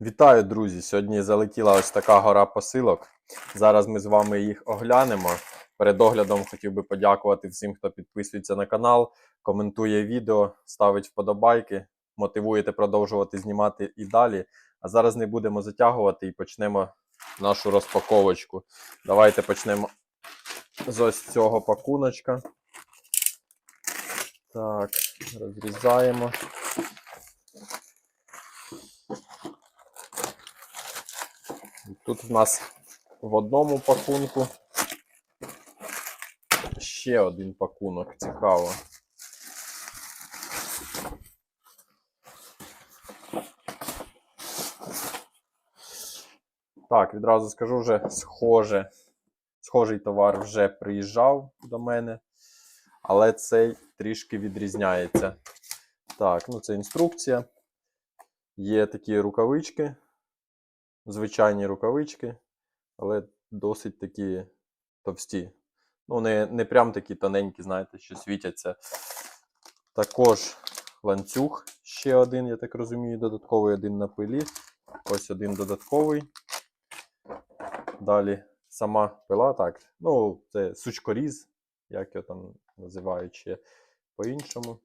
Вітаю, друзі! Сьогодні залетіла ось така гора посилок. Зараз ми з вами їх оглянемо. Перед оглядом хотів би подякувати всім, хто підписується на канал, коментує відео, ставить вподобайки, мотивуєте продовжувати знімати і далі. А зараз не будемо затягувати і почнемо нашу розпаковочку. Давайте почнемо з ось цього пакуночка. Так, розрізаємо. Тут в нас в одному пакунку ще один пакунок. Цікаво. Так, відразу скажу вже схоже. Схожий товар вже приїжджав до мене, але цей трішки відрізняється. Так, ну це інструкція. Є такі рукавички звичайні рукавички, але досить такі товсті. Ну, не, не прям такі тоненькі, знаєте, що світяться. Також ланцюг ще один, я так розумію, додатковий один на пилі. Ось один додатковий. Далі сама пила, так. Ну, це сучкоріз, як його там називають ще по-іншому.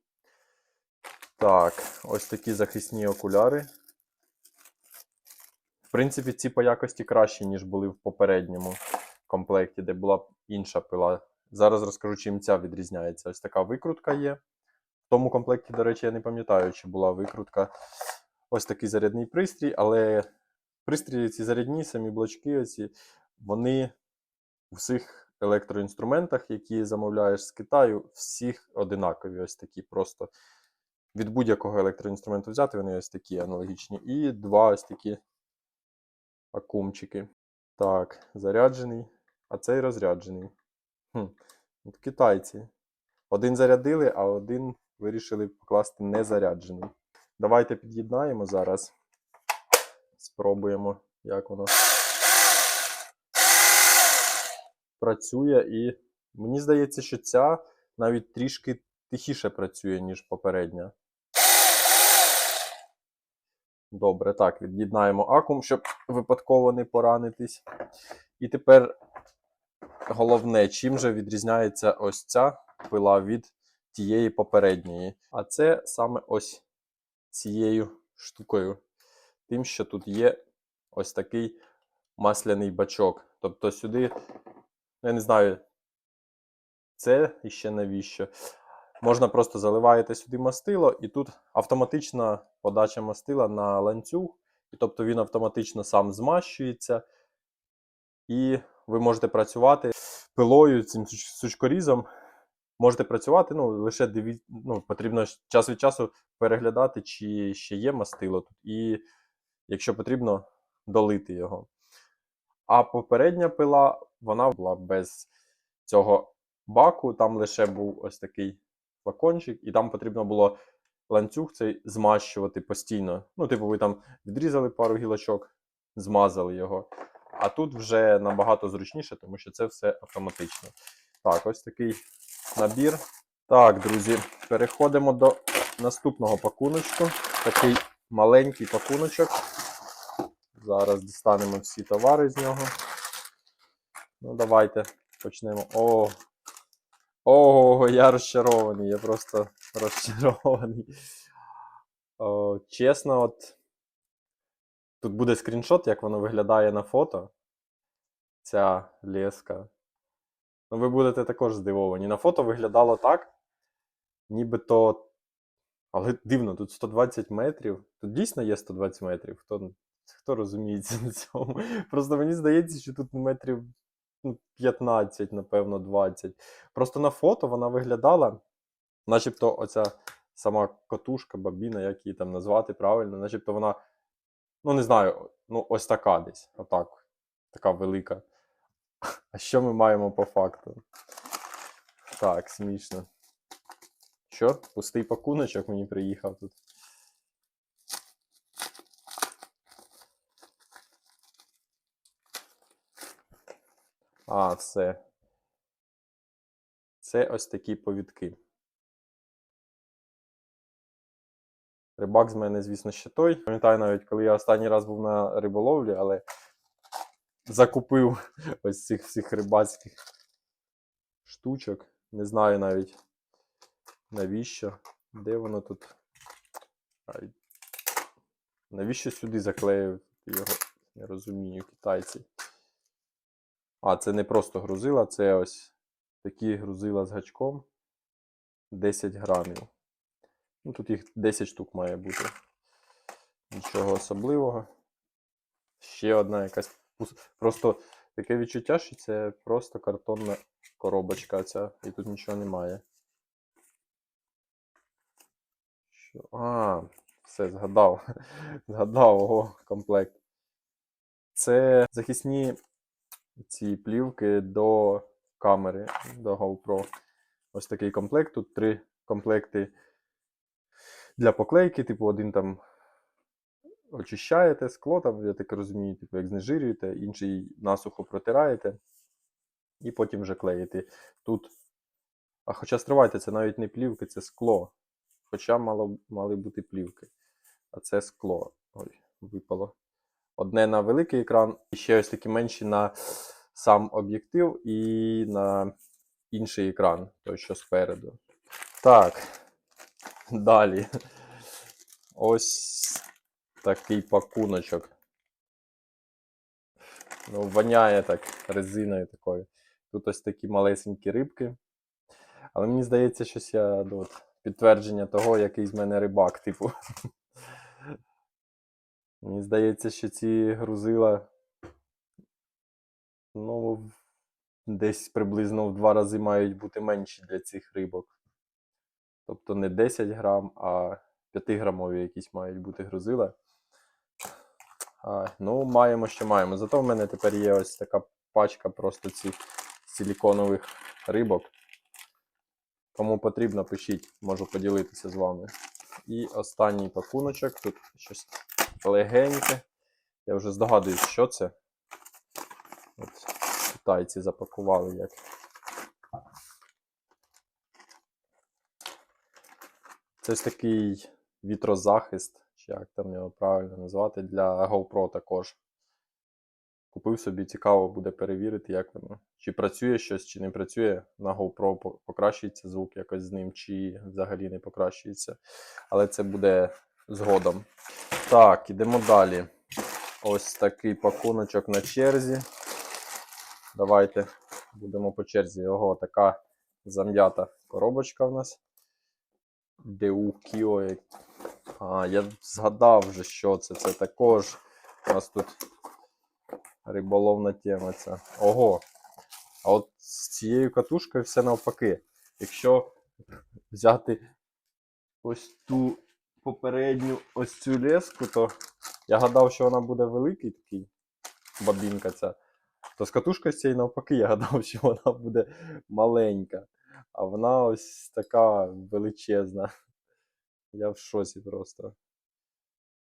Так, ось такі захисні окуляри. В принципі, ці по якості кращі, ніж були в попередньому комплекті, де була інша пила. Зараз розкажу, чим ця відрізняється. Ось така викрутка є. В тому комплекті, до речі, я не пам'ятаю, чи була викрутка. Ось такий зарядний пристрій, але пристрої ці зарядні, самі блочки, оці, вони у всіх електроінструментах, які замовляєш з Китаю, всіх одинакові. Ось такі просто від будь-якого електроінструменту взяти, вони ось такі аналогічні. І два ось такі акумчики. Так, заряджений, а цей розряджений. Хм, от китайці. Один зарядили, а один вирішили покласти незаряджений. Давайте під'єднаємо зараз. Спробуємо, як воно працює. І мені здається, що ця навіть трішки тихіше працює, ніж попередня. Добре, так, від'єднаємо акум, щоб випадково не поранитись. І тепер головне, чим же відрізняється ось ця пила від тієї попередньої. А це саме ось цією штукою. Тим, що тут є ось такий масляний бачок. Тобто сюди, я не знаю, це іще навіщо. Можна просто заливаєте сюди мастило, і тут автоматична подача мастила на ланцюг, і тобто він автоматично сам змащується, і ви можете працювати пилою, цим сучкорізом. Можете працювати, ну, лише диві... ну, потрібно час від часу переглядати, чи ще є мастило тут, і якщо потрібно, долити його. А попередня пила, вона була без цього баку, там лише був ось такий флакончик, і там потрібно було ланцюг цей змащувати постійно. Ну, типу, ви там відрізали пару гілочок, змазали його. А тут вже набагато зручніше, тому що це все автоматично. Так, ось такий набір. Так, друзі, переходимо до наступного пакуночку. Такий маленький пакуночок. Зараз дістанемо всі товари з нього. Ну, давайте почнемо. О, Ого, я розчарований, я просто розчарований. О, чесно, от тут буде скріншот, як воно виглядає на фото. Ця леска. Ну, ви будете також здивовані. На фото виглядало так, нібито. Але дивно, тут 120 метрів. Тут дійсно є 120 метрів. Хто, хто розуміється на цьому? Просто мені здається, що тут метрів 15, напевно, 20. Просто на фото вона виглядала, начебто оця сама котушка, бабіна, як її там назвати правильно, начебто вона, ну не знаю, ну ось така десь. Отак. Така велика. А що ми маємо по факту? Так, смішно. Що? Пустий пакуночок мені приїхав тут. А, все. Це ось такі повідки. Рибак з мене, звісно, ще той. Пам'ятаю навіть, коли я останній раз був на риболовлі, але закупив ось цих всіх рибацьких штучок. Не знаю навіть навіщо. Де воно тут? Навіщо сюди заклеїв його? Не розумію, китайці. А, це не просто грузила, це ось такі грузила з гачком. 10 грамів. Ну, тут їх 10 штук має бути. Нічого особливого. Ще одна якась. Просто таке відчуття, що це просто картонна коробочка ця, і тут нічого немає. Що? А, все, згадав. Згадав, ого, комплект. Це захисні ці плівки до камери, до GoPro. Ось такий комплект. Тут три комплекти для поклейки, типу, один там очищаєте скло, там, я так розумію, типу, як знежирюєте, інший насухо протираєте і потім вже клеїте. Тут. А хоча стривайте, це навіть не плівки, це скло. Хоча мало, мали бути плівки. А це скло. Ой, випало. Одне на великий екран, і ще ось такі менші на сам об'єктив і на інший екран, той, що спереду. Так. Далі. Ось такий пакуночок. Ну, воняє так резиною такою. Тут ось такі малесенькі рибки. Але мені здається, щось я ну, от, підтвердження того, який з мене рибак, типу. Мені здається, що ці грузила ну, десь приблизно в два рази мають бути менші для цих рибок. Тобто не 10 грам, а 5-грамові якісь мають бути грузила. А, ну, маємо, що маємо. Зато в мене тепер є ось така пачка просто цих силіконових рибок. Кому потрібно, пишіть, можу поділитися з вами. І останній пакуночок. Тут щось легеньке. Я вже здогадуюсь, що це. От китайці запакували як. Це ось такий вітрозахист, чи як там його правильно назвати, для GoPro також. Купив собі, цікаво буде перевірити, як воно. Чи працює щось, чи не працює. На GoPro покращується звук якось з ним, чи взагалі не покращується. Але це буде згодом. Так, ідемо далі. Ось такий пакуночок на черзі. Давайте будемо по черзі. Ого, така зам'ята коробочка в нас. Деукіо. як- А, я згадав вже, що це. Це також у нас тут риболовна тема ця. Ого. А от з цією катушкою все навпаки. Якщо взяти ось ту попередню ось цю леску, то я гадав, що вона буде великий такий бабінка ця. То з катушкою з цією навпаки, я гадав, що вона буде маленька. А вона ось така величезна. Я в шоці просто.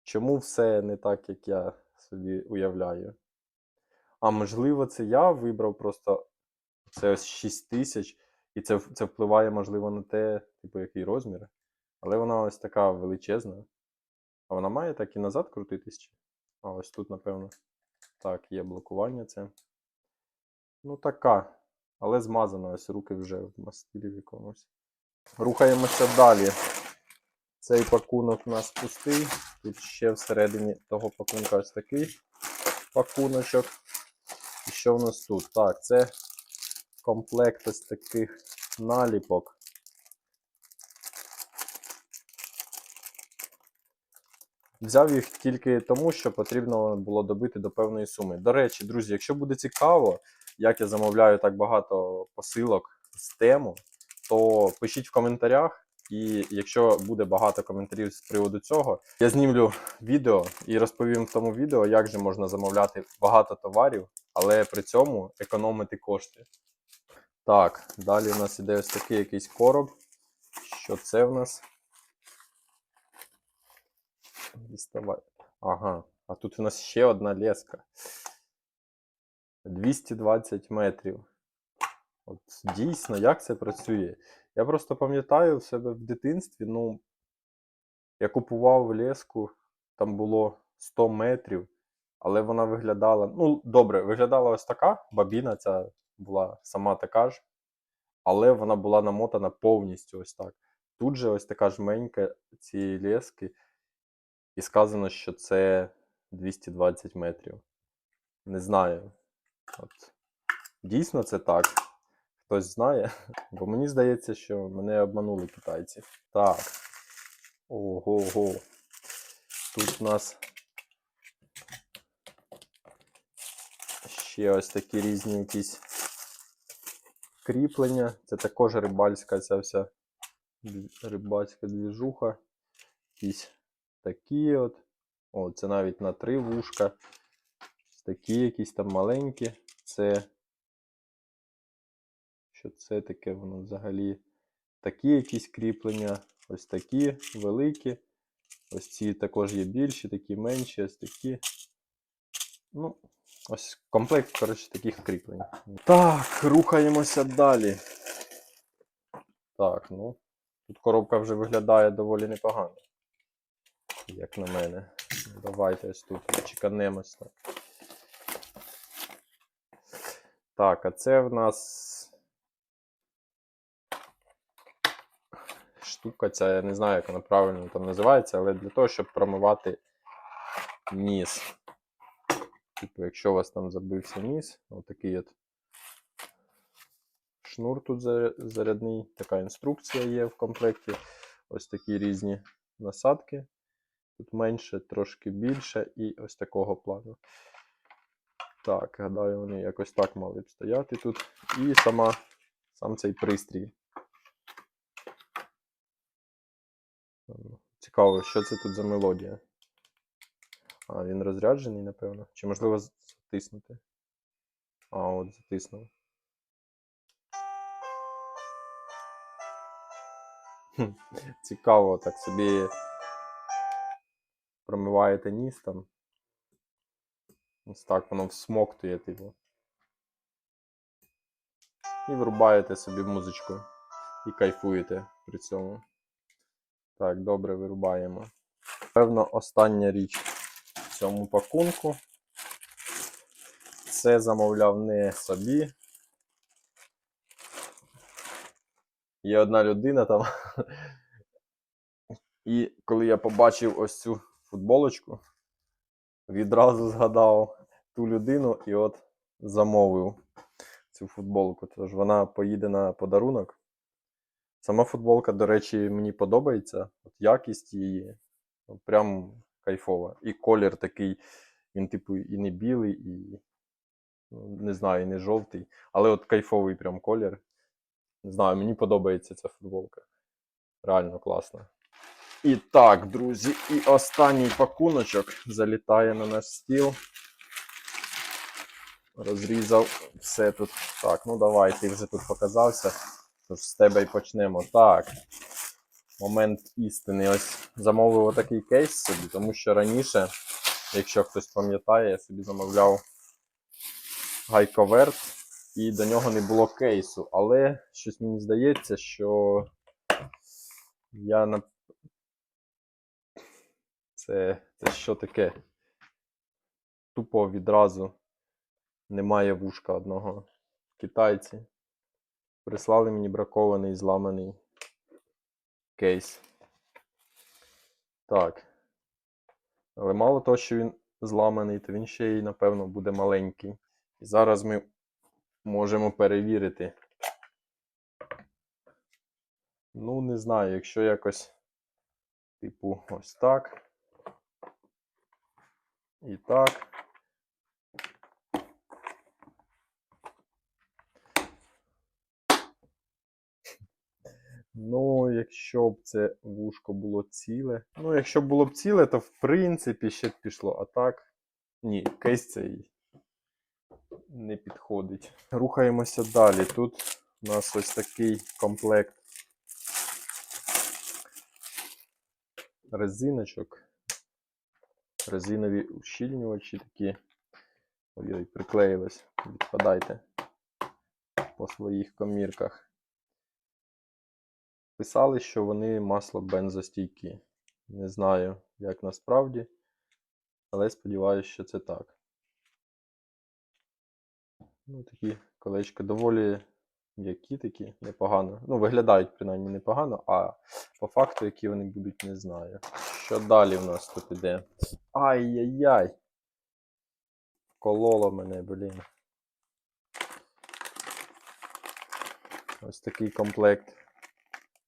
Чому все не так, як я собі уявляю? А можливо, це я вибрав просто це ось 6 тисяч, і це, це впливає, можливо, на те, типу, який розмір. Але вона ось така величезна. А вона має так і назад крутитись? чи? А ось тут, напевно. Так, є блокування це. Ну, така. Але змазана, ось руки вже в мастилі в якомусь. Рухаємося далі. Цей пакунок у нас пустий. Тут ще всередині того пакунка ось такий пакуночок. І що в нас тут? Так, це комплект ось таких наліпок. Взяв їх тільки тому, що потрібно було добити до певної суми. До речі, друзі, якщо буде цікаво, як я замовляю так багато посилок з тему, то пишіть в коментарях. І якщо буде багато коментарів з приводу цього, я знімлю відео і розповім в тому відео, як же можна замовляти багато товарів, але при цьому економити кошти. Так, далі у нас іде ось такий якийсь короб. Що це в нас? Діставай. Ага, а тут у нас ще одна леска. 220 метрів. От дійсно, як це працює? Я просто пам'ятаю в себе в дитинстві, ну, Я купував леску, там було 100 метрів, але вона виглядала. Ну, добре, виглядала ось така. Бабіна ця була сама така ж, але вона була намотана повністю ось так. Тут же ось така жменька цієї лески, і сказано, що це 220 метрів. Не знаю. От. Дійсно це так. Хтось знає, бо мені здається, що мене обманули китайці. Так. Ого-го. Тут у нас ще ось такі різні якісь кріплення. Це також рибальська ця вся рибальська двіжуха. Якісь такі от. О, це навіть на три вушка. Такі якісь там маленькі. Це. Що це таке воно взагалі? Такі якісь кріплення. Ось такі великі. Ось ці також є більші, такі менші, ось такі. Ну, ось комплект, коротше, таких кріплень. Так, рухаємося далі. Так, ну. Тут коробка вже виглядає доволі непогано. Як на мене. Давайте ось тут чеканемось так. Так, а це в нас. Штука ця, я не знаю, як вона правильно там називається, але для того, щоб промивати ніс. Типу, якщо у вас там забився ніс, отакий от шнур тут зарядний, така інструкція є в комплекті. Ось такі різні насадки. Тут менше, трошки більше і ось такого плану. Так, гадаю, вони якось так мали б стояти тут. І сама, сам цей пристрій. Цікаво, що це тут за мелодія. А, він розряджений, напевно. Чи можливо затиснути? А, от затиснув. Цікаво, так собі промиваєте ніс там. Ось так воно всмоктує, типу. І врубаєте собі музичку. І кайфуєте при цьому. Так, добре, вирубаємо. Певно, остання річ в цьому пакунку. Це замовляв не собі. Є одна людина там. І коли я побачив ось цю футболочку, відразу згадав ту людину і от замовив цю футболку. Тож вона поїде на подарунок. Сама футболка, до речі, мені подобається. От якість її прям кайфова. І колір такий, він, типу, і не білий, і ну, не знаю, і не жовтий. Але от кайфовий прям колір. Не знаю, мені подобається ця футболка. Реально класна. І так, друзі, і останній пакуночок залітає на наш стіл. Розрізав все тут. Так, ну давай, ти вже тут показався. Тож з тебе і почнемо. Так. Момент істини. Ось замовив отакий кейс собі, тому що раніше, якщо хтось пам'ятає, я собі замовляв гайковерт, і до нього не було кейсу. Але щось мені здається, що я. Це, це що таке? Тупо відразу немає вушка одного. Китайці прислали мені бракований зламаний кейс. Так. Але мало того, що він зламаний, то він ще й, напевно, буде маленький. І зараз ми можемо перевірити. Ну, не знаю, якщо якось, типу, ось так. І так. Ну, якщо б це вушко було ціле. Ну, якщо б було б ціле, то в принципі ще б пішло. А так, ні, кейс цей не підходить. Рухаємося далі. Тут у нас ось такий комплект резиночок. Резинові ущільнювачі такі. Ой-ой, приклеїлись. Відпадайте по своїх комірках. Писали, що вони масло бензостійкі. Не знаю, як насправді, але сподіваюся, що це так. Ну, такі колечки доволі м'які такі, непогано. Ну, виглядають принаймні непогано, а по факту, які вони будуть, не знаю. Що далі в нас тут іде? Ай-яй-яй! Кололо мене, блін. Ось такий комплект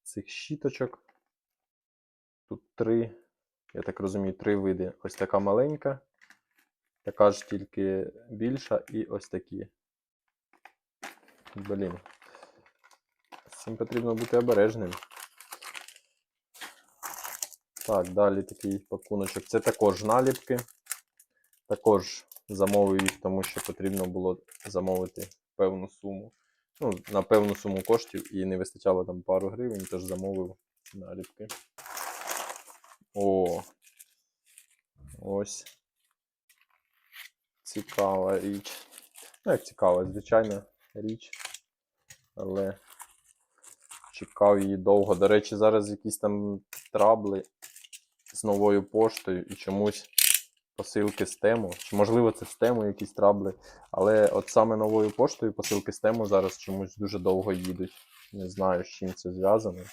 цих щіточок. Тут три, я так розумію, три види. Ось така маленька, така ж тільки більша, і ось такі. Блін. Цим потрібно бути обережним. Так, далі такий пакуночок. Це також наліпки. Також замовив їх, тому що потрібно було замовити певну суму. Ну, на певну суму коштів і не вистачало там пару гривень, тож замовив наліпки. О! Ось. Цікава річ. Ну, як цікава, звичайна річ. Але чекав її довго. До речі, зараз якісь там трабли з новою поштою і чомусь посилки з тему. Чи можливо це з тему якісь трабли. Але от саме новою поштою посилки з тему зараз чомусь дуже довго їдуть. Не знаю, з чим це зв'язано.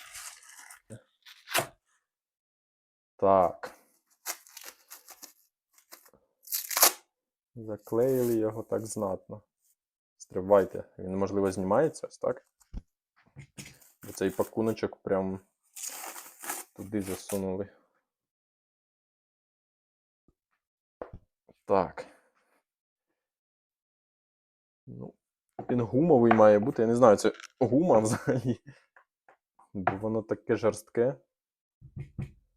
Так. Заклеїли його так знатно. Стривайте. Він, можливо, знімається ось так. Цей пакуночок прям туди засунули. Так. Ну, він гумовий має бути. Я не знаю, це гума взагалі. Бо воно таке жорстке.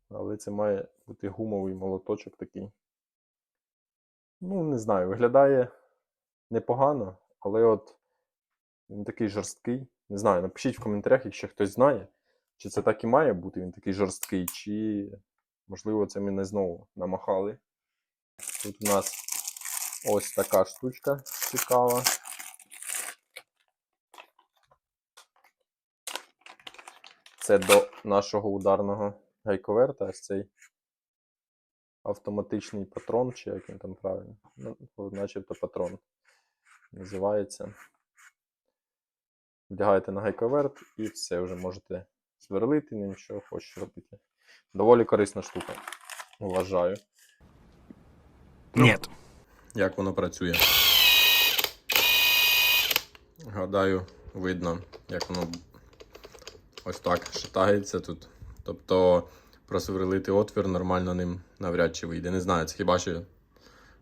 Але це має бути гумовий молоточок такий. Ну, не знаю, виглядає непогано, але от він такий жорсткий. Не знаю, напишіть в коментарях, якщо хтось знає, чи це так і має бути, він такий жорсткий, чи можливо це мене знову намахали. Тут у нас ось така штучка цікава. Це до нашого ударного гайковерта, ось цей автоматичний патрон, чи як він там правильно. Ну, начебто патрон називається. Вдягаєте на гайковерт і все, вже можете сверлити ним, що хочеш робити. Доволі корисна штука. Вважаю. Нет. Як воно працює? Гадаю, видно, як воно ось так шатається тут. Тобто просверлити отвір нормально ним навряд чи вийде. Не знаю, це хіба що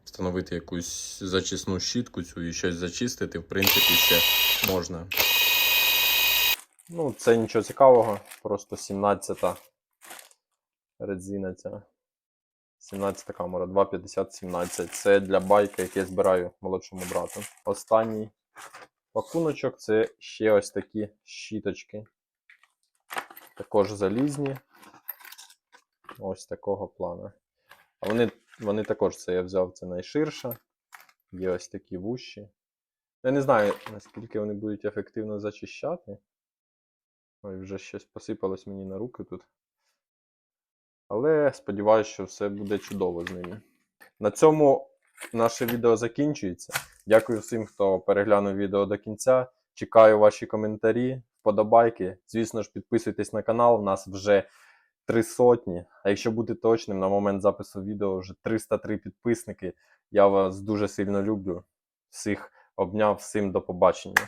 встановити якусь зачисну щітку цю і щось зачистити, в принципі, ще можна. Ну, це нічого цікавого, просто 17-та резина ця. 17 камера, 250-17. Це для байка, який я збираю молодшому брату. Останній пакуночок це ще ось такі щіточки. Також залізні. Ось такого плану. А вони, вони також це я взяв це найширше. Є ось такі вущі. Я не знаю, наскільки вони будуть ефективно зачищати. Ой, вже щось посипалось мені на руки тут. Але сподіваюся, що все буде чудово з ними. На цьому наше відео закінчується. Дякую всім, хто переглянув відео до кінця. Чекаю ваші коментарі, вподобайки. Звісно ж, підписуйтесь на канал. У нас вже три сотні. А якщо бути точним, на момент запису відео вже 303 підписники. Я вас дуже сильно люблю. Всіх обняв, всім до побачення.